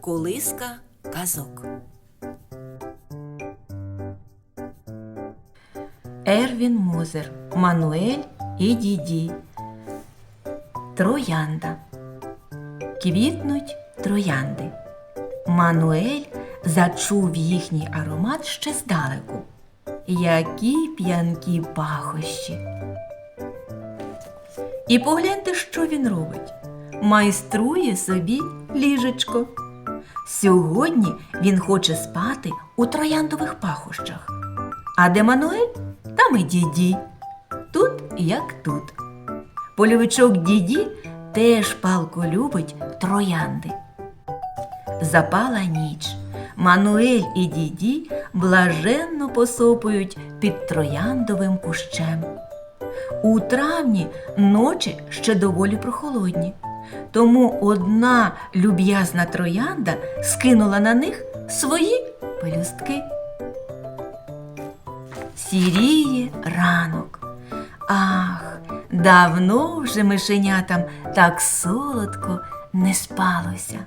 Колиска казок. Ервін Мозер, Мануель і Діді. Троянда. Квітнуть троянди. Мануель зачув їхній аромат ще здалеку. Які п'янкі пахощі. І погляньте, що він робить. Майструє собі ліжечко. Сьогодні він хоче спати у трояндових пахощах. А де Мануель, там і діді. Тут як тут. Польовичок діді теж палко любить троянди. Запала ніч. Мануель і діді блаженно посопують під трояндовим кущем. У травні ночі ще доволі прохолодні, тому одна люб'язна троянда скинула на них свої пелюстки. Сіріє ранок. Ах, давно вже мишенятам так солодко не спалося.